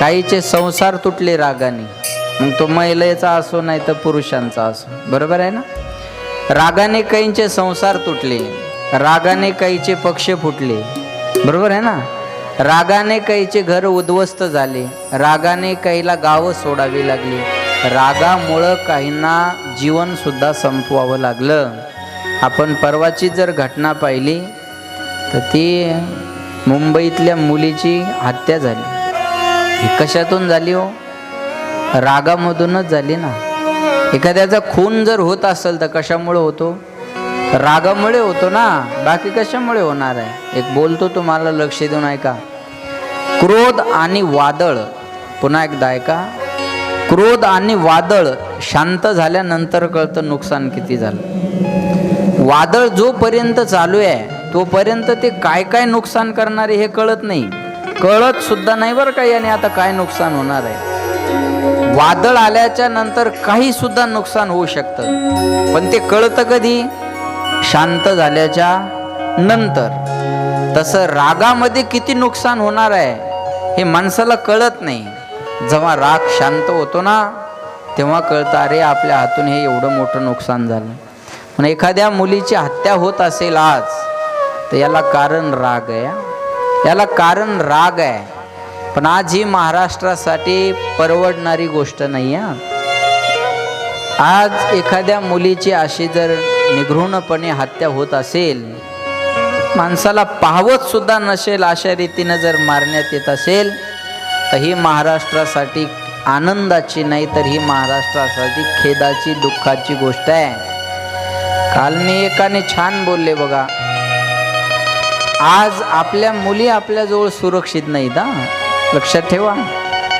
काहीचे संसार तुटले रागाने. मग तो महिलेचा असो नाही तर पुरुषांचा असो. बरोबर आहे ना? रागाने काहींचे संसार तुटले रागाने काहीचे पक्ष फुटले. बरोबर आहे ना? रागाने काहीचे घर उद्ध्वस्त झाले रागाने काहीला गावं सोडावी लागली. रागामुळं काहींना जीवनसुद्धा संपवावं लागलं. आपण परवाची जर घटना पाहिली तर ती मुंबईतल्या मुलीची हत्या झाली. ही कशातून झाली हो? रागामधूनच झाली ना. एखाद्याचा खून जर होत असेल तर कशामुळे होतो? रागामुळे होतो ना. बाकी कशामुळे होणार आहे? एक बोलतो तुम्हाला लक्ष देऊन ऐका. क्रोध आणि वादळ. पुन्हा एकदा ऐका. क्रोध आणि वादळ शांत झाल्यानंतर कळतं नुकसान किती झालं. वादळ जोपर्यंत चालू आहे तोपर्यंत ते काय काय नुकसान करणारे हे कळत नाही. कळत सुद्धा नाही बरं का याने आता काय नुकसान होणार आहे. वादळ आल्याच्यानंतर काही सुद्धा नुकसान होऊ शकतं. पण ते कळतं कधी? शांत झाल्याच्यानंतर. तसं रागामध्ये किती नुकसान होणार आहे हे माणसाला कळत नाही. जेव्हा राग शांत होतो ना तेव्हा कळतं अरे आपल्या हातून हे एवढं मोठं नुकसान झालं. पण एखाद्या मुलीची हत्या होत असेल आज तर याला कारण राग आहे याला कारण राग आहे. पण आज ही महाराष्ट्रासाठी परवडणारी गोष्ट नाही आहे आज एखाद्या मुलीची अशी जर निघृणपणे हत्या होत असेल माणसाला पाहवत सुद्धा नसेल अशा रीतीनं जर मारण्यात येत असेल तर ही महाराष्ट्रासाठी आनंदाची नाही तर ही महाराष्ट्रासाठी खेदाची दुःखाची गोष्ट आहे. काल मी एकाने छान बोलले बघा. आज आपल्या मुली आपल्याजवळ सुरक्षित नाहीत हा. लक्षात ठेवा.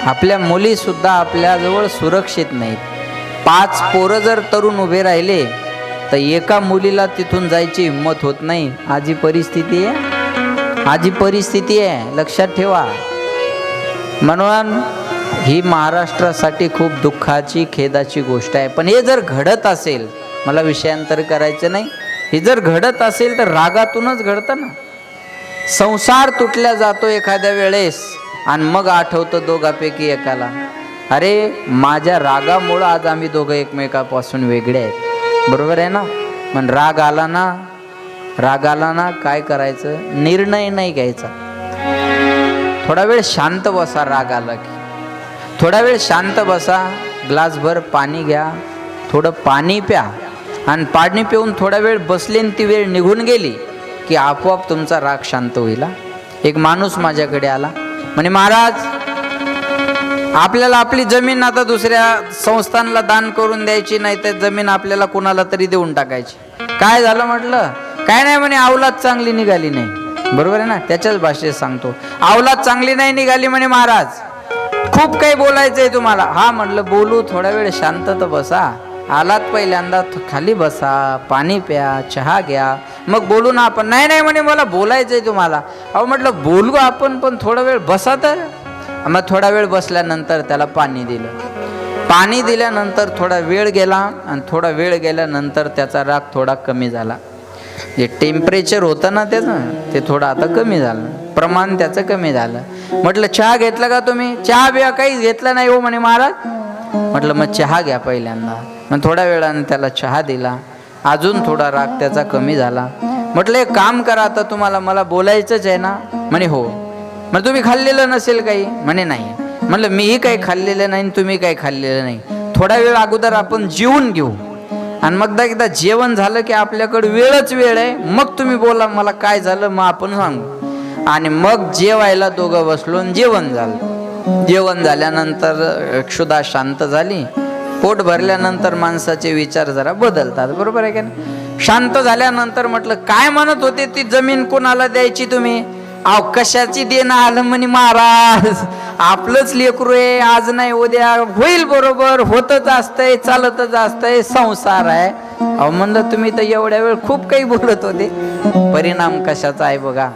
आपल्या मुली सुद्धा आपल्याजवळ सुरक्षित नाहीत. पाच पोरं जर तरुण उभे राहिले तर एका मुलीला तिथून जायची हिंमत होत नाही. आजी परिस्थिती आहे. आजी परिस्थिती आहे. लक्षात ठेवा. म्हणून ही महाराष्ट्रासाठी खूप दुःखाची खेदाची गोष्ट आहे. पण हे जर घडत असेल मला विषयांतर करायचं नाही. हे जर घडत असेल तर रागातूनच घडतं ना. संसार तुटल्या जातो एखाद्या वेळेस आणि मग आठवतं दोघापैकी एकाला. अरे माझ्या रागामुळं आज आम्ही दोघं एकमेकापासून वेगळे आहेत. बरोबर आहे ना? पण राग आला ना? राग आला ना काय करायचं? निर्णय नाही घ्यायचा. थोडा वेळ शांत बसा राग आला की. थोडा वेळ शांत बसा ग्लासभर पाणी घ्या थोडं पाणी प्या. आणि पाणी पिऊन थोडा वेळ बसले आणि ती वेळ निघून गेली. की आपोआप तुमचा राग शांत होईल एक माणूस माझ्याकडे आला. म्हणे महाराज आपल्याला आपली जमीन आता दुसऱ्या संस्थांना दान करून द्यायची नाही तर जमीन आपल्याला कोणाला तरी देऊन टाकायची. काय झालं? म्हटलं. काय नाही म्हणे अवलाद चांगली निघाली नाही. बरोबर आहे ना? त्याच्याच भाषेत सांगतो. अवलाद चांगली नाही निघाली म्हणे महाराज. खूप काही बोलायचंय तुम्हाला. हा म्हटलं. बोलू थोडा वेळ शांतता बसा. आलात पहिल्यांदा खाली बसा पाणी प्या चहा घ्या. मग बोलू ना आपण नाही नाही म्हणे मला बोलायचंय तुम्हाला. अहो म्हटलं बोलू आपण पण थोडा वेळ बसा तर. मग थोडा वेळ बसल्यानंतर त्याला पाणी दिलं. पाणी दिल्यानंतर थोडा वेळ गेला आणि थोडा वेळ गेल्यानंतर त्याचा राग थोडा कमी झाला. जे टेम्परेचर होतं ना त्याचं ते थोडं आता कमी झालं. प्रमाण त्याचं कमी झालं. म्हटलं चहा घेतला का तुम्ही? चहा बिया काहीच घेतला नाही हो म्हणे महाराज. म्हटलं मग चहा घ्या पहिल्यांदा. मग थोड्या वेळानं त्याला चहा दिला. अजून थोडा राग त्याचा कमी झाला. म्हटलं एक काम करा आता तुम्हाला मला बोलायचंच आहे ना? म्हणे हो. मग तुम्ही खाल्लेलं नसेल काही? म्हणे नाही. म्हटलं मीही काही खाल्लेलं नाही आणि तुम्ही काही खाल्लेलं नाही. थोडा वेळ अगोदर आपण जेवून घेऊ. आणि मग एकदा जेवण झालं की आपल्याकडे वेळच वेळ आहे. मग तुम्ही बोला मला काय झालं मग आपण सांगू. आणि मग जेवायला दोघं बसलो जेवण झालं. जेवण झाल्यानंतर क्षुधा शांत झाली. पोट भरल्यानंतर माणसाचे विचार जरा बदलतात बरोबर आहे का शांत झाल्यानंतर म्हटलं काय म्हणत होते ती जमीन कोणाला द्यायची तुम्ही? अहो कशाची देणं आलं म्हणे महाराज? आपलंच लेकरू आहे आज नाही उद्या होईल बरोबर होतच असतंय चालतच असतंय संसार आहे. अहो म्हणलं तुम्ही तर एवढ्या वेळ खूप काही बोलत होते. परिणाम कशाचा आहे बघा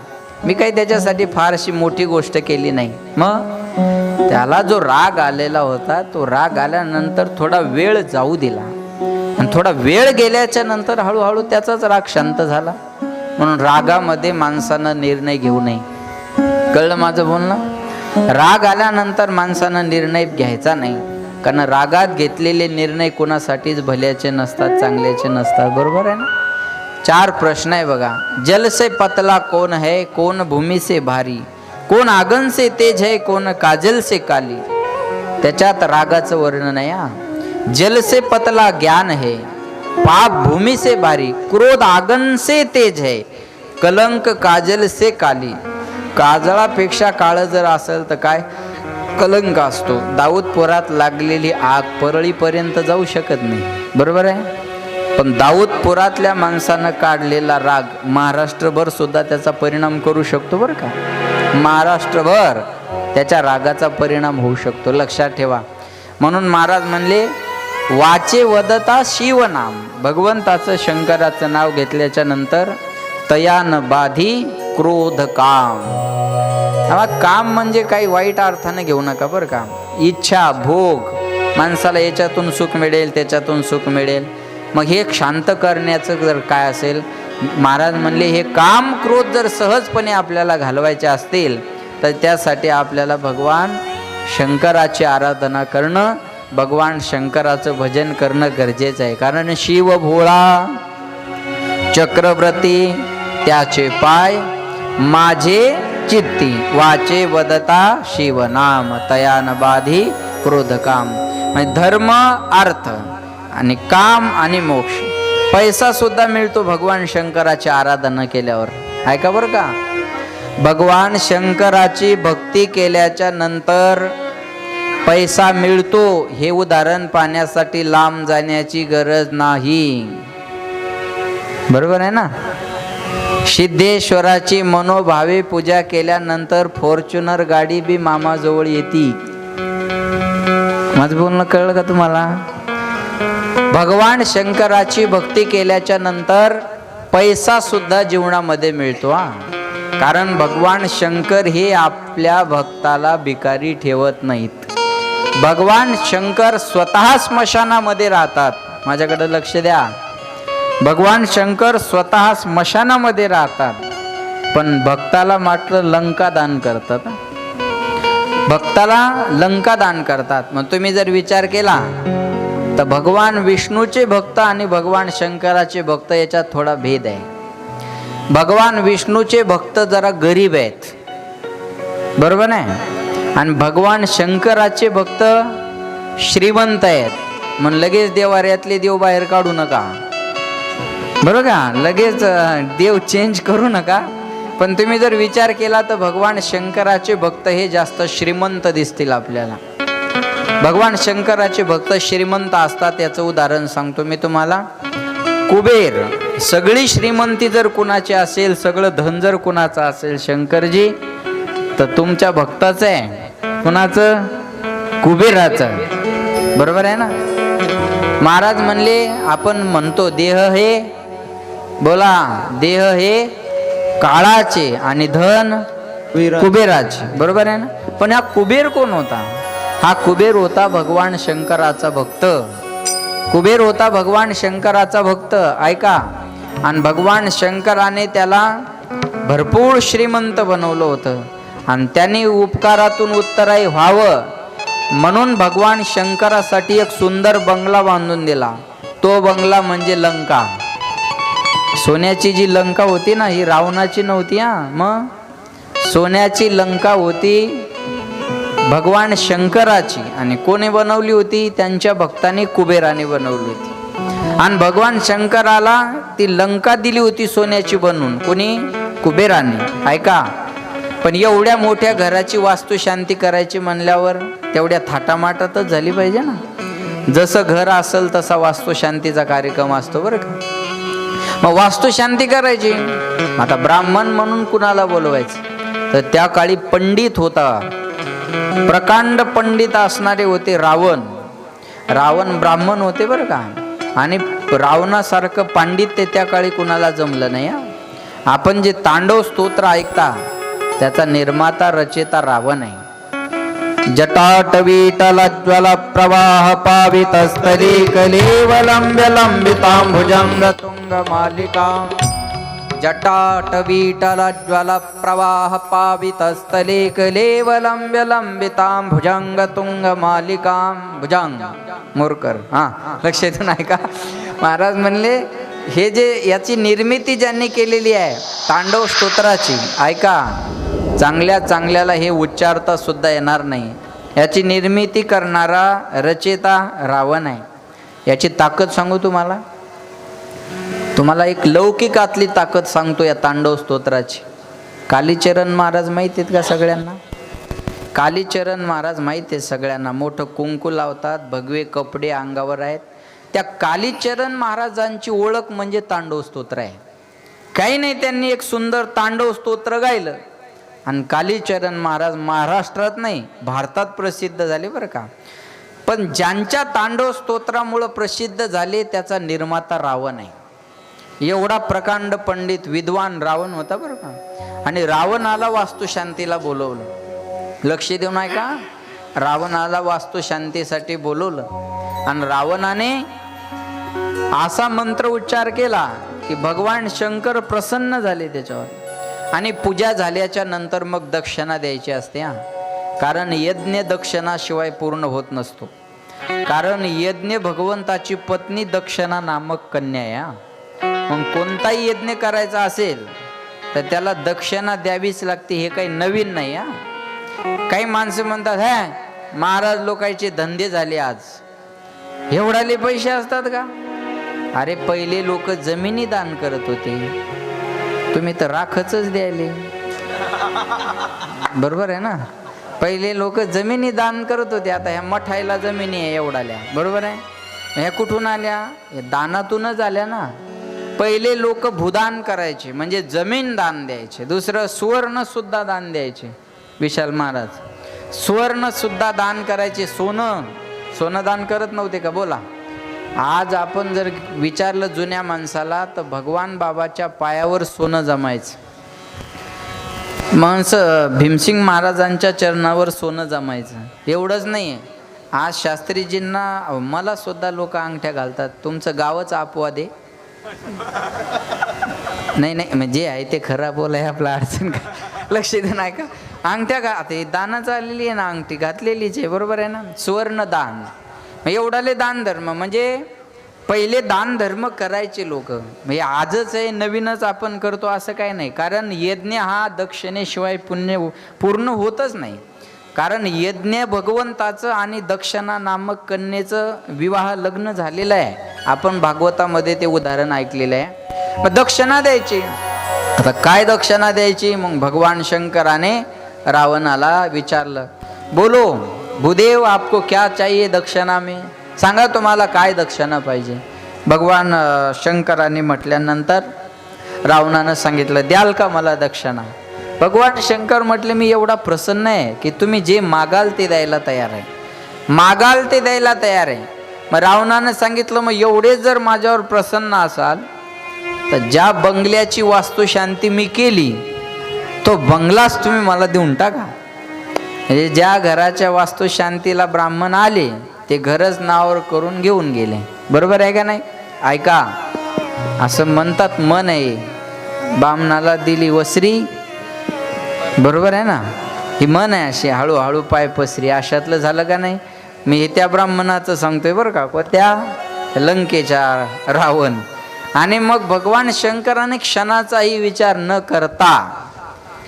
मी काही त्याच्यासाठी फारशी मोठी गोष्ट केली नाही. मग? त्याला जो राग आलेला होता तो राग आल्यानंतर थोडा वेळ जाऊ दिला. आणि थोडा वेळ गेल्याच्यानंतर हळूहळू त्याचाच राग शांत झाला. म्हणून रागामध्ये माणसानं निर्णय घेऊ नये. कळलं माझं बोलणं? राग आल्यानंतर माणसानं निर्णय घ्यायचा नाही. कारण रागात घेतलेले निर्णय कोणासाठीच भल्याचे नसतात चांगल्याचे नसतात. बरोबर आहे ना? चार प्रश्न आहे बघा. जल से पतला कोण है कोण भूमी से भारी? कोण आगन से तेज है कोण काजल से काली। त्याच्यात रागाचं वर्णन आहे हा. जल से पतला ज्ञान है पाप भूमि से भारी क्रोध आगन से तेज है कलंक काजल से काली। काजळापेक्षा काळं जर असेल तर काय? कलंक असतो. दाऊदपुरात लागलेली आग परळीपर्यंत जाऊ शकत नाही. बरोबर आहे? पण दाऊदपुरातल्या माणसानं काढलेला राग महाराष्ट्रभर सुद्धा त्याचा परिणाम करू शकतो बरं का? महाराष्ट्रभर त्याच्या रागाचा परिणाम होऊ शकतो. लक्षात ठेवा. म्हणून महाराज म्हणले वाचे वदता शिवनाम. भगवंताचं शंकराचं नाव घेतल्याच्या नंतर तयान बाधी क्रोध काम. हा काम म्हणजे काही वाईट अर्थाने घेऊ नका बरं का. इच्छा भोग. माणसाला याच्यातून सुख मिळेल त्याच्यातून सुख मिळेल. मग हे शांत करण्याचं जर काय असेल महाराज म्हणले हे काम क्रोध जर सहजपणे आपल्याला घालवायचे असतील तर त्यासाठी आपल्याला भगवान शंकराची आराधना करणं भगवान शंकराचं भजन करणं गरजेचं आहे. कारण शिव भोळा चक्रवर्ती त्याचे पाय माझे चित्ती वाचे वदता शिवनाम तयान बाधी क्रोध काम म्हणजे धर्म अर्थ आणि काम आणि मोक्ष. पैसा सुद्धा मिळतो भगवान शंकराची आराधना केल्यावर. आहे का बरं का? भगवान शंकराची भक्ती केल्याच्यानंतर पैसा मिळतो हे उदाहरण पाहण्यासाठी लांब जाण्याची गरज नाही. बरोबर आहे ना? सिद्धेश्वराची मनोभावे पूजा केल्यानंतर फॉर्च्युनर गाडी बी मामाजवळ येते. माझं बोलणं कळलं का तुम्हाला? भगवान शंकराची भक्ती केल्याच्यानंतर पैसा सुद्धा जीवनामध्ये मिळतो हा. कारण भगवान शंकर हे आपल्या भक्ताला भिकारी ठेवत नाहीत. भगवान शंकर स्वतः स्मशानामध्ये राहतात. माझ्याकडे लक्ष द्या. भगवान शंकर स्वतः स्मशानामध्ये राहतात. पण भक्ताला मात्र लंका दान करतात भक्ताला लंका दान करतात. मग तुम्ही जर विचार केला तर भगवान विष्णूचे भक्त आणि भगवान शंकराचे भक्त याच्यात थोडा भेद आहे. भगवान विष्णूचे भक्त जरा गरीब आहेत. बरोबर नाही? आणि भगवान शंकराचे भक्त श्रीमंत आहेत. मग लगेच देवाऱ्यातले देव बाहेर काढू नका. बरोबर का? लगेच देव चेंज करू नका. पण तुम्ही जर विचार केला तर भगवान शंकराचे भक्त हे जास्त श्रीमंत दिसतील आपल्याला. भगवान शंकराचे भक्त श्रीमंत असतात याचं उदाहरण सांगतो मी तुम्हाला. कुबेर सगळी श्रीमंती जर कुणाची असेल सगळं धन जर कुणाचं असेल शंकरजी तर तुमच्या भक्ताचं आहे. कुणाचं? कुबेराचं. बरोबर आहे ना? महाराज म्हणले आपण म्हणतो देह हे बोला देह हे काळाचे आणि धन कुबेराचे. बरोबर आहे ना? पण हा कुबेर कोण होता? हा कुबेर होता भगवान शंकराचा भक्त. कुबेर होता भगवान शंकराचा भक्त. ऐका आणि भगवान शंकराने त्याला भरपूर श्रीमंत बनवलं होतं. आणि त्यांनी उपकारातून उत्तराई व्हावं. म्हणून भगवान शंकरासाठी एक सुंदर बंगला बांधून दिला. तो बंगला म्हणजे लंका. सोन्याची जी लंका होती ना ही रावणाची नव्हती हा? मग? सोन्याची लंका होती भगवान शंकराची. आणि कोणी बनवली होती? त्यांच्या भक्तांनी कुबेराने बनवली होती. आणि भगवान शंकराला ती लंका दिली होती सोन्याची बनवून कोणी? कुबेराने. ऐका पण एवढ्या मोठ्या घराची वास्तुशांती करायची म्हणल्यावर तेवढ्या थाटामाटातच झाली पाहिजे ना. जसं घर असेल तसा वास्तुशांतीचा कार्यक्रम असतो बरं का. मग वास्तुशांती करायची. आता ब्राह्मण म्हणून कुणाला बोलवायचं? तर त्या काळी पंडित होता. प्रकांड पंडित असणारे होते रावण. रावण ब्राह्मण होते बरं का. आणि रावणासारखं पांडित्य त्या काळी कुणाला जमलं नाही आपण जे तांडव स्तोत्र ऐकता त्याचा निर्माता रचेता रावण आहे. जटाटवीटलज्वल प्रवाह पावितस्तरी कलेवलंब्य मालिका तुंग मालिका प्रवाह पावितस्थले भुजंग तुंग मालिकां भुजंग मोरकर. हां लक्ष येतो नाही का महाराज म्हणले हे जे याची निर्मिती ज्यांनी केलेली आहे तांडव स्तोत्राची ऐका. चांगल्या चांगल्याला हे उच्चारता सुद्धा येणार नाही. याची निर्मिती करणारा रचेता रावण आहे. याची ताकद सांगू तुम्हाला? तुम्हाला एक लौकिकातली ताकद सांगतो या तांडव स्तोत्राची. कालीचरण महाराज माहीत आहेत का सगळ्यांना? कालीचरण महाराज माहीत आहे सगळ्यांना. मोठं कुंकू लावतात भगवे कपडे अंगावर आहेत. त्या कालीचरण महाराजांची ओळख म्हणजे तांडव स्तोत्र आहे. काही नाही त्यांनी एक सुंदर तांडव स्तोत्र गायलं. आणि कालीचरण महाराज महाराष्ट्रात नाही भारतात प्रसिद्ध झाले बरं का. पण ज्यांच्या तांडव स्तोत्रामुळं प्रसिद्ध झाले त्याचा निर्माता रावण आहे. एवढा प्रकांड पंडित विद्वान रावण होता बरं का. आणि रावणाला वास्तुशांतीला बोलवलं. लक्ष देऊ नाही का? रावणाला वास्तुशांतीसाठी बोलवलं. आणि रावणाने असा मंत्र उच्चार केला की भगवान शंकर प्रसन्न झाले त्याच्यावर. आणि पूजा झाल्याच्यानंतर मग दक्षिणा द्यायची असते हा. कारण यज्ञ दक्षिणाशिवाय पूर्ण होत नसतो. कारण यज्ञ भगवंताची पत्नी दक्षिणा नामक कन्या आहे मग कोणताही यज्ञ करायचा असेल तर त्याला दक्षिणा द्यावीच लागते हे काही नवीन नाही हा. काही माणसं म्हणतात हा महाराज लोकांचे धंदे झाले आज. एवढाले पैसे असतात का? अरे पहिले लोक जमिनी दान करत होते. तुम्ही तर राखच द्यायले. बरोबर आहे ना? पहिले लोक जमिनी दान करत होते आता ह्या मठायला जमिनी आहे एवढाल्या. बरोबर आहे? ह्या कुठून आल्या? दानातूनच आल्या ना. पहिले लोक भूदान करायचे म्हणजे जमीन दान द्यायचे दुसरं सुवर्ण सुद्धा दान द्यायचे. विशाल महाराज सुवर्ण सुद्धा दान करायचे सोनं. सोनं दान करत नव्हते का? बोला. आज आपण जर विचारलं जुन्या माणसाला तर भगवान बाबाच्या पायावर सोनं जमायचं. माणसं भीमसिंग महाराजांच्या चरणावर सोनं जमायचं. एवढंच नाही आहे आज शास्त्रीजींना मला सुद्धा लोक अंगठ्या घालतात. तुमचं गावच अपवाद आहे नाही नाही म्हणजे आहे ते खरा बोल आहे आपला अडचण का? लक्ष दे नाही का अंगठ्या का ते दानाचा आलेली आहे ना अंगठी घातलेलीच आहे बरोबर आहे ना? सुवर्ण दान. एवढाले दान धर्म म्हणजे पहिले दान धर्म करायचे लोक. म्हणजे आजच आहे नवीनच आपण करतो असं काय नाही. कारण यज्ञ हा दक्षिणेशिवाय पुण्य पूर्ण होतच नाही. कारण यज्ञ भगवंताचं आणि दक्षिणा नामक कन्येचं विवाह लग्न झालेलं आहे. आपण भागवतामध्ये ते उदाहरण ऐकलेलं आहे. मग दक्षिणा द्यायची. आता काय दक्षिणा द्यायची? मग भगवान शंकराने रावणाला विचारलं बोलो भूदेव आपको क्या चाहिए दक्षिणा में? सांगा तुम्हाला काय दक्षिणा पाहिजे? भगवान शंकराने म्हटल्यानंतर रावणानं सांगितलं द्याल का मला दक्षिणा? भगवान शंकर म्हटले मी एवढा प्रसन्न आहे की तुम्ही जे मागाल ते द्यायला तयार आहे. मागाल ते द्यायला तयार आहे. मग रावणानं सांगितलं मग एवढे जर माझ्यावर प्रसन्न असाल तर ज्या बंगल्याची वास्तुशांती मी केली तो बंगलाच तुम्ही मला देऊन टाका. म्हणजे ज्या घराच्या वास्तुशांतीला ब्राह्मण आले ते घरच नावावर करून घेऊन गेले. बरोबर आहे का नाही? ऐका असं म्हणतात मन आहे बामणाला दिली वसरी बरोबर आहे ना? ही मन आहे अशी हळूहळू पाय पसरी अशातलं झालं का नाही? मी हे त्या ब्राह्मणाचं सांगतोय बरं का को त्या लंकेच्या रावण. आणि मग भगवान शंकराने क्षणाचाही विचार न करता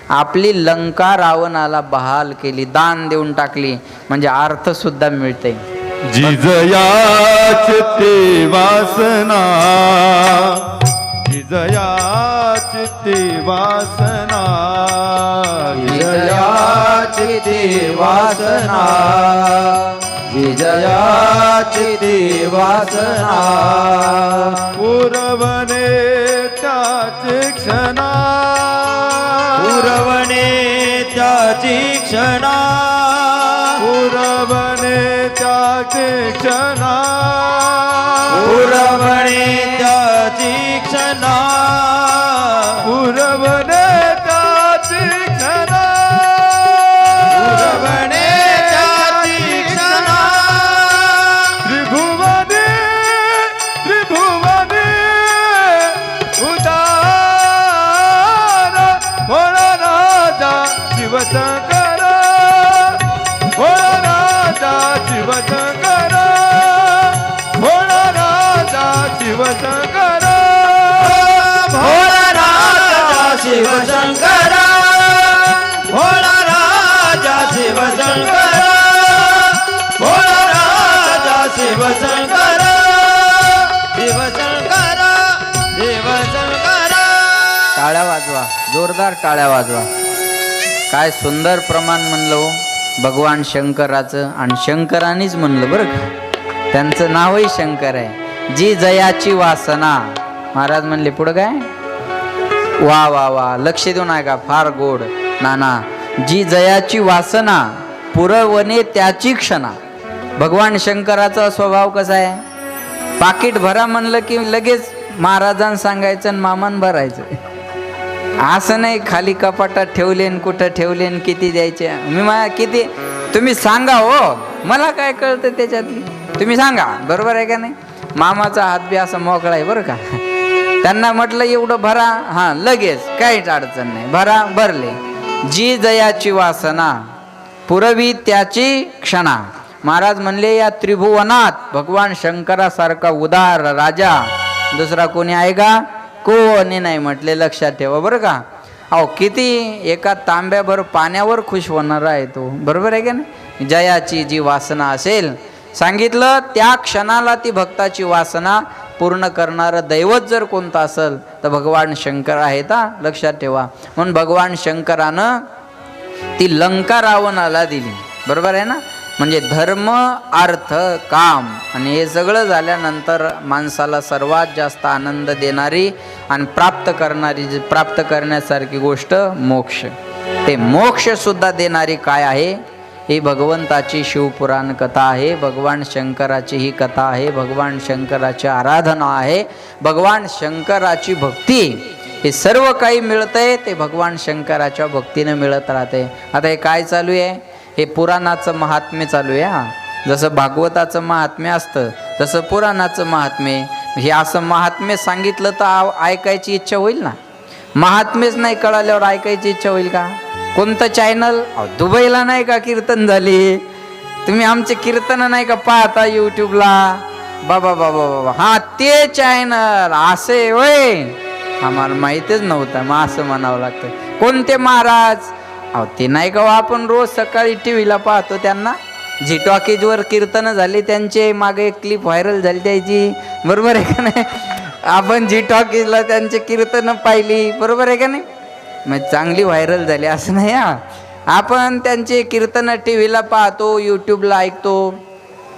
आपली लंका रावणाला बहाल केली दान देऊन टाकली म्हणजे अर्थ सुद्धा मिळते जिजयाच ते वासना. जिजयाच ते वासना. जिजयाच ते वासना. जिजयाच ते वासना. पुरवणे त्याच क्षणा. पुरवणे त्याची क्षणा. पुरवणे त्याची क्षणा. पुरवणे टाळ्या वाजवा. काय सुंदर प्रमाण म्हणलं हो. भगवान शंकराचं आणि शंकरानेच म्हणलं बरं का? त्यांचं नावही शंकर आहे. जी जयाची वासना. महाराज म्हणले पुढं काय? वा वा वा. लक्ष देऊन आहे का फार गोड. नाना जी जयाची वासना पुरवणे त्याची क्षणा. भगवान शंकराचा स्वभाव कसा आहे? पाकिट भरा म्हणलं की लगेच महाराजांना सांगायचं आणि मामान भरायचं. असं नाही खाली कपाटात ठेवले कुठं ठेवले किती द्यायचे? मी मला किती? तुम्ही सांगा हो. मला काय कळतं त्याच्यात तुम्ही सांगा. बरोबर आहे का नाही? मामाचा हात बी असा मोकळा आहे बरं का. त्यांना म्हटलं एवढं भरा. हां लगेच. काहीच अडचण नाही. भरा भरले. जी जयाची वासना पुरवी त्याची क्षणा. महाराज म्हणले या त्रिभुवनात भगवान शंकरासारखा उदार राजा. दुसरा कोणी आहे का? कोणी नाही म्हटले लक्षात ठेवा बरं का? अहो किती एका तांब्याभर पाण्यावर खुश होणार आहे तो बरोबर आहे का नाही? जयाची जी वासना असेल सांगितलं त्या क्षणाला ती भक्ताची वासना पूर्ण करणारं दैवत जर कोणतं असेल तर भगवान शंकर आहे ता लक्षात ठेवा. म्हणून भगवान शंकरानं ती लंका रावणाला दिली बरोबर आहे ना? म्हणजे धर्म अर्थ काम आणि हे सगळं झाल्यानंतर माणसाला सर्वात जास्त आनंद देणारी आणि प्राप्त करणारी जी प्राप्त करण्यासारखी गोष्ट मोक्ष. ते मोक्षसुद्धा देणारी काय आहे? ही भगवंताची शिवपुराण कथा आहे भगवान शंकराची ही कथा आहे भगवान शंकराची आराधना आहे भगवान शंकराची भक्ती. हे सर्व काही मिळतंय ते भगवान शंकराच्या भक्तीनं मिळत राहते. आता हे काय चालू आहे? हे पुराणाचं महात्म्य चालू आहे हा. जसं भागवताचं महात्म्य असतं तसं पुराणाचं महात्म्य. हे असं महात्म्य सांगितलं तर ऐकायची इच्छा होईल ना? महात्म्यच नाही कळाल्यावर ऐकायची इच्छा होईल का? कोणतं चॅनल दुबईला नाही का कीर्तन झाली? तुम्ही आमचे कीर्तन नाही का पाहता यूट्यूबला बाबा बाबा बाबा. हा ते चॅनल असे वय आम्हाला माहितीच नव्हतं मग असं म्हणावं लागतं. कोणते महाराज? अहो ते नाही का हो, आपण रोज सकाळी टी व्हीला पाहतो त्यांना? झी टॉकीजवर कीर्तनं झाली त्यांचे मागे एक क्लिप व्हायरल झाली त्याची. बरोबर आहे का नाही? आपण झी टॉकीजला त्यांचे कीर्तनं पाहिली बरोबर आहे का नाही? मग चांगली व्हायरल झाली असं नाही हा? आपण त्यांचे कीर्तनं टी व्हीला पाहतो यूट्यूबला ऐकतो.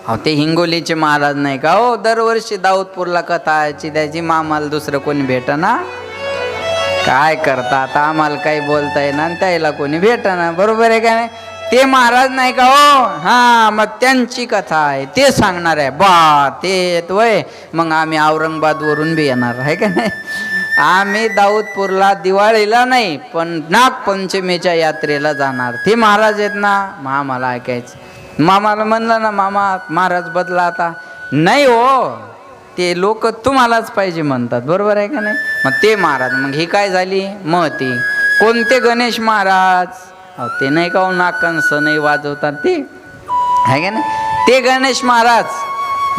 अहो ते हिंगोलीचे महाराज नाही का हो? दरवर्षी दाऊदपूरला कथा याची त्याची मामाला दुसरं कोणी भेटना? काय करता? आता आम्हाला काही बोलता येणार आणि त्याला कोणी भेटना. बरोबर आहे का नाही? ते महाराज नाही का हो? हा मग त्यांची कथा आहे. ते सांगणार आहे. बा ते वय. मग आम्ही औरंगाबादवरून बी येणार आहे का नाही? आम्ही दाऊदपूरला दिवाळीला नाही पण नागपंचमीच्या यात्रेला जाणार. ते महाराज आहेत ना? मामाला ऐकायचं. मामाला म्हणलं ना मामा महाराज बदला आता. नाही हो ते लोक तुम्हालाच पाहिजे म्हणतात बरोबर आहे का नाही? मग ते महाराज मग ही काय झाली? महती. कोणते गणेश महाराज? ते नाही का हो नाकंस वाजवतात ते? आहे का नाही? ते गणेश महाराज.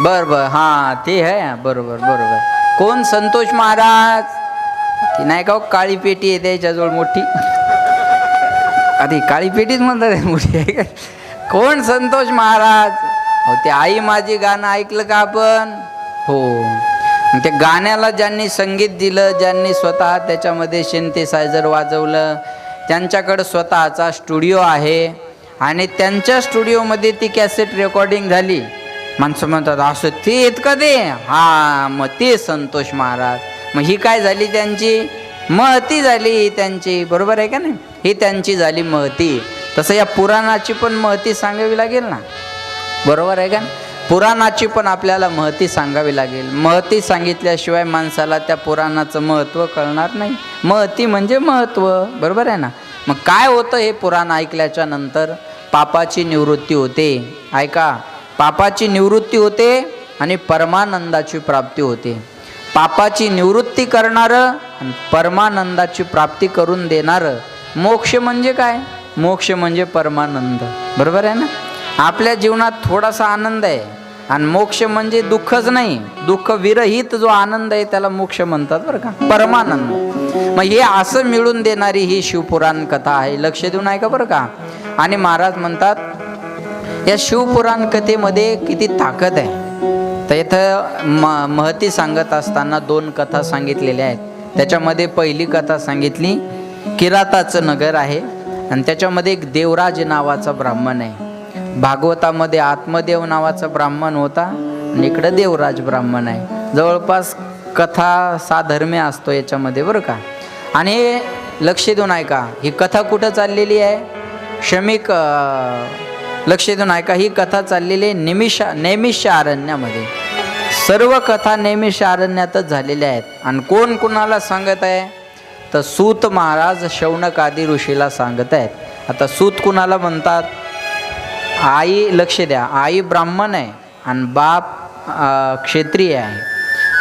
बर बर. हां ते आहे. बरोबर बरोबर. कोण? संतोष महाराज. ती नाही का हो काळी पेटी आहे त्याच्याजवळ मोठी? आधी काळी पेटीच म्हणतात मोठी आहे का? कोण? संतोष महाराज. हो ते आई माझी गाणं ऐकलं का आपण? हो. ते गाण्याला ज्यांनी संगीत दिलं ज्यांनी स्वतः त्याच्यामध्ये सिंथेसायझर वाजवलं त्यांच्याकडं स्वतःचा स्टुडिओ आहे आणि त्यांच्या स्टुडिओमध्ये ती कॅसेट रेकॉर्डिंग झाली. माणसं म्हणतात असं ते येत का ते? हा मग ते संतोष महाराज. मग ही काय झाली त्यांची? महती झाली ही त्यांची. बरोबर आहे का नाही? ही त्यांची झाली महती. तसं या पुराणाची पण महती सांगावी लागेल ना? बरोबर आहे का पुराणाची पण आपल्याला महती सांगावी लागेल. महती सांगितल्याशिवाय माणसाला त्या पुराणाचं महत्त्व कळणार नाही. महती म्हणजे महत्त्व बरोबर आहे ना? मग काय होतं हे पुराण ऐकल्याच्या नंतर? पापाची निवृत्ती होते. ऐका पापाची निवृत्ती होते आणि परमानंदाची प्राप्ती होते. पापाची निवृत्ती करणारं आणि परमानंदाची प्राप्ती करून देणारं मोक्ष म्हणजे काय? मोक्ष म्हणजे परमानंद. बरोबर आहे ना? आपल्या जीवनात थोडासा आनंद आहे. आणि मोक्ष म्हणजे दुःखच नाही. दुःख विरहित जो आनंद आहे त्याला मोक्ष म्हणतात बरं का. परमानंद. मग हे असं मिळून देणारी ही शिवपुराण कथा आहे. लक्ष देऊन आहे का बरं का. आणि महाराज म्हणतात या शिवपुराण कथेमध्ये किती ताकद आहे. तर इथं म महती सांगत असताना दोन कथा सांगितलेल्या आहेत. त्याच्यामध्ये पहिली कथा सांगितली किराताचं नगर आहे. आणि त्याच्यामध्ये एक देवराज नावाचा ब्राह्मण आहे. भागवतामध्ये आत्मदेव नावाचा ब्राह्मण होता आणि इकडं देवराज ब्राह्मण आहे. जवळपास कथा साधर्म्य असतो याच्यामध्ये बरं का. आणि हे लक्ष देऊन ऐका ही कथा कुठं चाललेली आहे? श्रमिक लक्ष देऊन ऐका ही कथा चाललेली आहे निमिषा नैमिष्य अरण्यामध्ये सर्व कथा नैमिष्य अरण्यातच झालेल्या आहेत. आणि कोण कोणाला सांगत आहे? तर सूत महाराज शौनक आदी ऋषीला सांगत आहेत. आता सूत कुणाला म्हणतात? आई लक्ष द्या. आई ब्राह्मण आहे आणि बाप क्षेत्रीय आहे.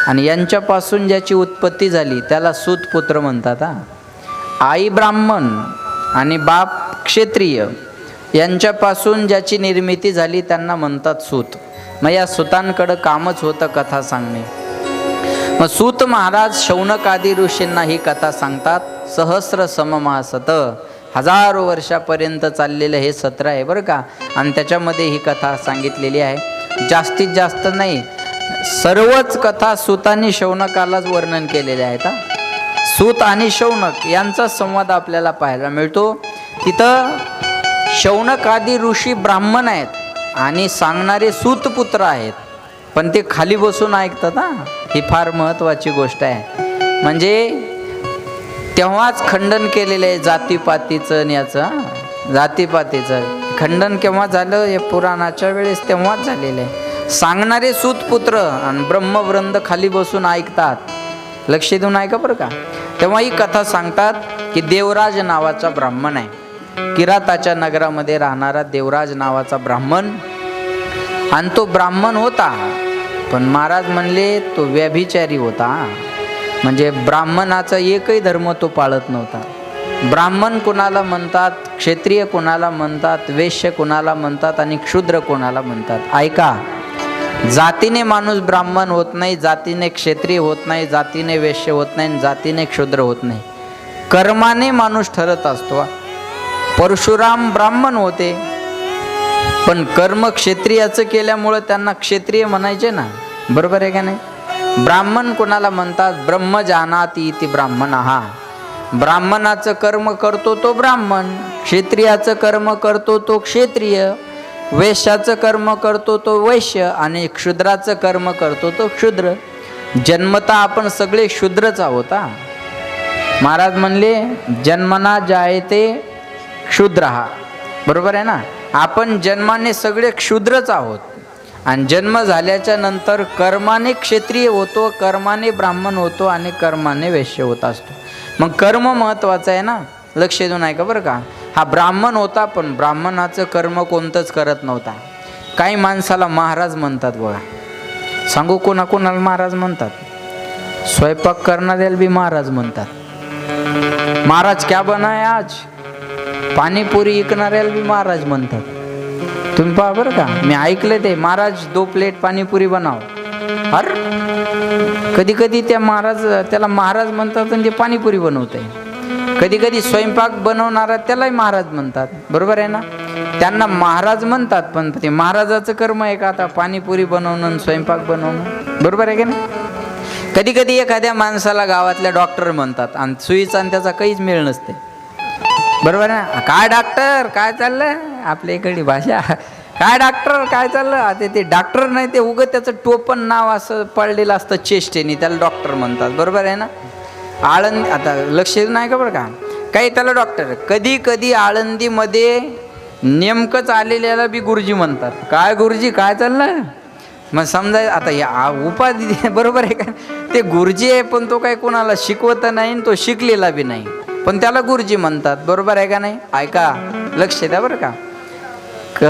आणि यांच्यापासून ज्याची उत्पत्ती झाली त्याला सूतपुत्र म्हणतात हा. आई ब्राह्मण आणि बाप क्षेत्रीय यांच्यापासून ज्याची निर्मिती झाली त्यांना म्हणतात सूत. मग या सुतांकडं कामच होतं कथा सांगणे. मग सूत महाराज शौनकादी ऋषींना ही कथा सांगतात. सहस्र सममासत हजारो वर्षापर्यंत चाललेलं हे सत्र आहे बरं का. आणि त्याच्यामध्ये ही कथा सांगितलेली आहे. जास्तीत जास्त नाही सर्वच कथा सूतांनी शौनकालाच वर्णन केलेले आहेत हा. सूत आणि शौनक यांचा संवाद आपल्याला पाहायला मिळतो. तिथं शौनक आदी ऋषी ब्राह्मण आहेत आणि सांगणारे सूतपुत्र आहेत. पण ते खाली बसून ऐकतात हा. ही फार महत्त्वाची गोष्ट आहे. म्हणजे तेव्हाच खंडन केलेलं आहे जातीपातीचं आणि याचं जातीपातीचं. खंडन केव्हा झालं? हे पुराणाच्या वेळेस तेव्हाच झालेलं आहे. सांगणारे सूतपुत्र आणि ब्रह्मवृंद खाली बसून ऐकतात. लक्ष देऊन ऐका बरं का. तेव्हा ही कथा सांगतात की देवराज नावाचा ब्राह्मण आहे. किराताच्या नगरामध्ये राहणारा देवराज नावाचा ब्राह्मण. आणि तो ब्राह्मण होता. पण महाराज म्हणले तो व्यभिचारी होता. म्हणजे ब्राह्मणाचा एकही धर्म तो पाळत नव्हता. ब्राह्मण कुणाला म्हणतात क्षेत्रीय कुणाला म्हणतात वेश्य कुणाला म्हणतात आणि क्षुद्र कोणाला म्हणतात? ऐका जातीने माणूस ब्राह्मण होत नाही जातीने क्षेत्रीय होत नाही जातीने वेश्य होत नाही आणि जातीने क्षुद्र होत नाही. कर्माने माणूस ठरत असतो. परशुराम ब्राह्मण होते. पण कर्म क्षेत्रियाचं केल्यामुळं त्यांना क्षेत्रीय म्हणायचे ना? बरोबर आहे का नाही? ब्राह्मण कोणाला म्हणतात ब्रह्म जानाती इति ब्राह्मण. हा ब्राह्मणाचं कर्म करतो तो ब्राह्मण क्षेत्रियाचं कर्म करतो तो क्षेत्रिय वैश्याचं कर्म करतो तो वैश्य आणि क्षुद्राचं कर्म करतो तो क्षुद्र. जन्मता आपण सगळे क्षुद्रच आहोत हा. महाराज म्हणले जन्मना जायते क्षुद्र. हा बरोबर आहे ना? आपण जन्माने सगळे क्षुद्रच आहोत. आणि जन्म झाल्याच्यानंतर कर्माने क्षेत्रीय होतो कर्माने ब्राह्मण होतो आणि कर्माने वैश्य होत असतो. मग कर्म महत्त्वाचं आहे ना? लक्ष देऊन ऐका बरं का. हा ब्राह्मण होता पण ब्राह्मणाचं कर्म कोणतंच करत नव्हता. काही माणसाला महाराज म्हणतात बघा. सांगू कोणा कोणाला महाराज म्हणतात? स्वयंपाक करणाऱ्याला बी महाराज म्हणतात. महाराज क्या बनाय आज? पाणीपुरी विकणाऱ्याला बी महाराज म्हणतात. तुम्ही पहा बरं का मी ऐकलं ते महाराज दो प्लेट पाणीपुरी बनाव अर कधी कधी त्या महाराज त्याला महाराज म्हणतात आणि ते पाणीपुरी बनवत आहे कधी कधी स्वयंपाक बनवणारा त्यालाही महाराज म्हणतात बरोबर आहे ना? त्यांना महाराज म्हणतात पण ते महाराजाचं कर्म आहे का आता पाणीपुरी बनवणं आणि स्वयंपाक बनवणं? बरोबर आहे का नाही? कधी कधी एखाद्या माणसाला गावातल्या डॉक्टर म्हणतात आणि सुईचा आणि त्याचा काहीच मेळ नसते. बरोबर आहे ना? काय डॉक्टर? काय चाललंय? आपल्या इकडली भाषा. काय डॉक्टर काय चाललं? आता ते डॉक्टर नाही ते उगं त्याचं टोपण नाव असं पडलेलं असतं चेष्टेने त्याला डॉक्टर म्हणतात. बरोबर आहे ना? आळंदी आता लक्ष नाही का बरं का? काही त्याला डॉक्टर कधी कधी आळंदीमध्ये नेमकंच आलेल्याला बी गुरुजी म्हणतात. काय गुरुजी काय चाललं मग समजा आता या उपाधी बरोबर आहे का? ते गुरुजी आहे पण तो काय कोणाला शिकवत नाही आणि तो शिकलेला बी नाही. पण त्याला गुरुजी म्हणतात. बरोबर आहे का नाही? ऐका लक्ष द्या बरं का. क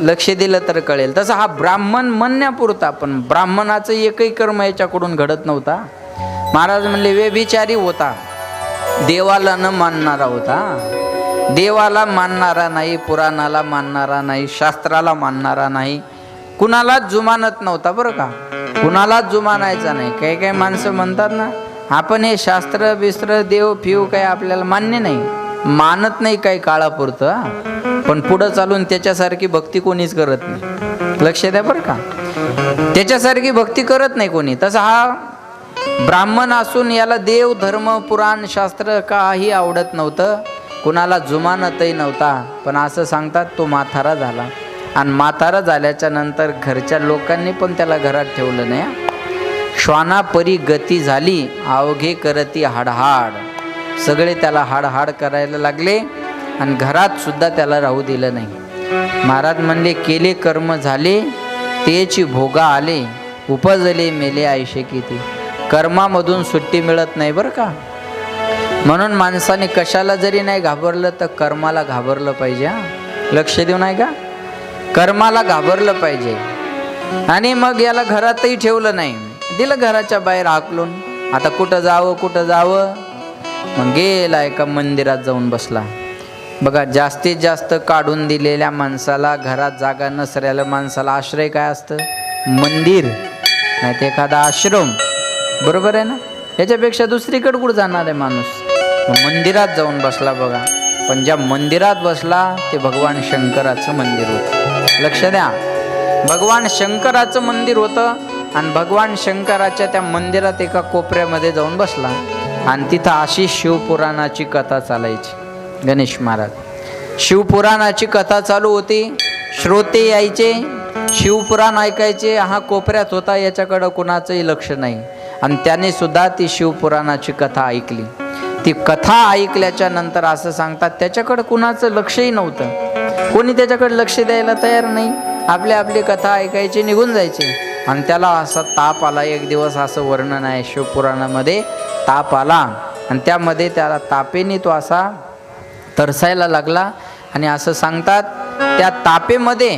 लक्ष दिलं तर कळेल. तसं हा ब्राह्मण म्हणण्यापुरता पण ब्राह्मणाचं एकही कर्म याच्याकडून घडत नव्हता. महाराज म्हणले व्यभिचारी होता. देवाला न मानणारा होता. देवाला मानणारा नाही पुराणाला मानणारा नाही शास्त्राला मानणारा नाही. कुणालाच जुमानत नव्हता बरं का? कुणालाच जुमानायचा नाही. काही काही माणसं म्हणतात ना आपण हे शास्त्र बिस्त्र देव फिव काही आपल्याला मान्य नाही. मानत नाही काही काळापुरतं. पण पुढं चालून त्याच्यासारखी भक्ती कोणीच करत नाही. लक्ष द्या बरं का. त्याच्यासारखी भक्ती करत नाही कोणी. तसा हा ब्राह्मण असून याला देव धर्म पुराण शास्त्र काही आवडत नव्हतं. कुणाला जुमानतही नव्हता. पण असं सांगतात तो माथारा झाला. आणि म्हातारा झाल्याच्यानंतर घरच्या लोकांनी पण त्याला घरात ठेवलं नाही श्वानापरी गती झाली अवघे करती हाडहाड. सगळे त्याला हाडहाड करायला लागले. आणि घरात सुद्धा त्याला राहू दिलं नाही. महाराज म्हणले केले कर्म झाले तेची भोगा आले उपजले मेले आयुष्य किती. कर्मामधून सुट्टी मिळत नाही बरं का? म्हणून माणसाने कशाला जरी नाही घाबरलं तर कर्माला घाबरलं पाहिजे लक्ष देऊ नाही का कर्माला घाबरलं पाहिजे. आणि मग याला घरातही ठेवलं नाही. दिलं घराच्या बाहेर हाकलून. आता कुठं जावं कुठं जावं? मग गेला एका मंदिरात जाऊन बसला. बघा जास्तीत जास्त काढून दिलेल्या माणसाला घरात जागा नसलेल्या माणसाला आश्रय काय असतं? मंदिर. नाही तर एखादा आश्रम. बरोबर आहे ना? याच्यापेक्षा दुसरीकडे कुठं जाणार आहे माणूस? मंदिरात जाऊन बसला बघा. पण ज्या मंदिरात बसला ते भगवान शंकराचं मंदिर होतं. लक्ष द्या. भगवान शंकराचं मंदिर होतं आणि भगवान शंकराच्या त्या मंदिरात एका कोपऱ्यामध्ये जाऊन बसला. आणि तिथं अशी शिवपुराणाची कथा चालायची. गणेश महाराज. शिवपुराणाची कथा चालू होती. श्रोते यायचे शिवपुराण ऐकायचे हा कोपऱ्यात होता याच्याकडं कुणाचंही लक्ष नाही. आणि त्याने सुद्धा ती शिवपुराणाची कथा ऐकली. ती कथा ऐकल्याच्या नंतर असं सांगतात त्याच्याकडं कुणाचं लक्षही नव्हतं. कोणी त्याच्याकडे लक्ष द्यायला तयार नाही. आपली आपली कथा ऐकायची निघून जायचे. आणि त्याला असा ताप आला एक दिवस असं वर्णन आहे शिवपुराणामध्ये ताप आला. आणि त्यामध्ये त्याला तापेने तो असा तरसायला लागला आणि असं सांगतात त्या तापेमध्ये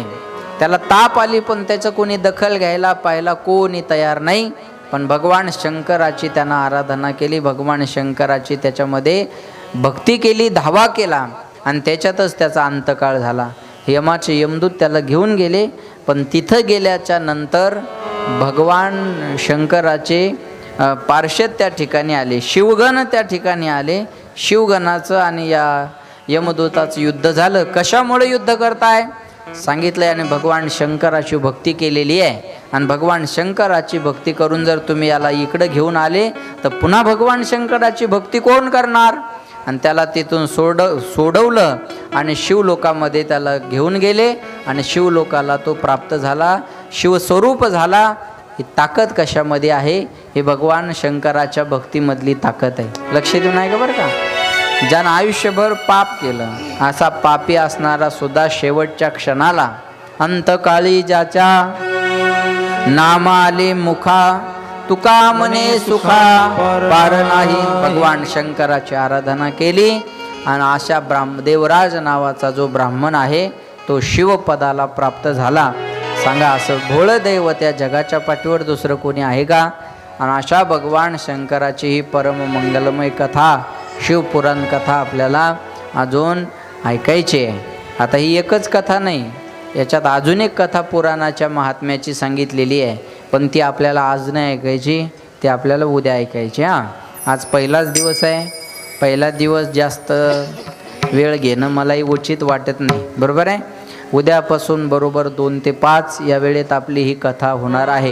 त्याला ताप आली पण त्याचं कोणी दखल घ्यायला पाहायला कोणी तयार नाही. पण भगवान शंकराची त्यानं आराधना केली. भगवान शंकराची त्याच्यामध्ये भक्ती केली धावा केला आणि त्याच्यातच त्याचा अंतकाळ झाला. यमाचे यमदूत त्याला घेऊन गेले पण तिथं गेल्याच्यानंतर भगवान शंकराचे पार्श्वद पार्षद त्या ठिकाणी आले शिवगण त्या ठिकाणी आले. शिवगणाचं आणि या यमदूताचं युद्ध झालं. कशामुळे युद्ध करताय? सांगितलंय आणि भगवान शंकराची भक्ती केलेली आहे. आणि भगवान शंकराची भक्ती करून जर तुम्ही याला इकडं घेऊन आले तर पुन्हा भगवान शंकराची भक्ती कोण करणार? आणि त्याला तिथून सोड सोडवलं आणि शिवलोकामध्ये त्याला घेऊन गेले आणि शिवलोकाला तो प्राप्त झाला. शिवस्वरूप झाला. ही ताकद कशामध्ये आहे? हे भगवान शंकराच्या भक्तीमधली ताकद आहे. लक्ष देऊन आहे का बरं का. ज्यानं आयुष्यभर पाप केलं असा पापी असणारा सुद्धा शेवटच्या क्षणाला अंतकाळी ज्याच्या नाम आले मुखा तुका मने सुखा पार नाही. भगवान शंकराची आराधना केली आणि अशा ब्राह्म देवराज नावाचा जो ब्राह्मण आहे तो शिवपदाला प्राप्त झाला. सांगा असं भोळ दैव त्या जगाच्या पाठीवर दुसरं कोणी आहे का? आणि अशा भगवान शंकराची ही परममंगलमय कथा शिवपुराण कथा आपल्याला अजून ऐकायची आहे. आता ही एकच कथा नाही याच्यात अजून एक कथा पुराणाच्या महात्म्याची सांगितलेली आहे. पण ती आपल्याला आज नाही ऐकायची ती आपल्याला उद्या ऐकायची हां. आज पहिलाच दिवस आहे. पहिला दिवस जास्त वेळ घेणं मलाही उचित वाटत नाही. बरोबर आहे? उद्यापासून बरोबर दोन ते पाच या वेळेत आपली ही कथा होणार आहे.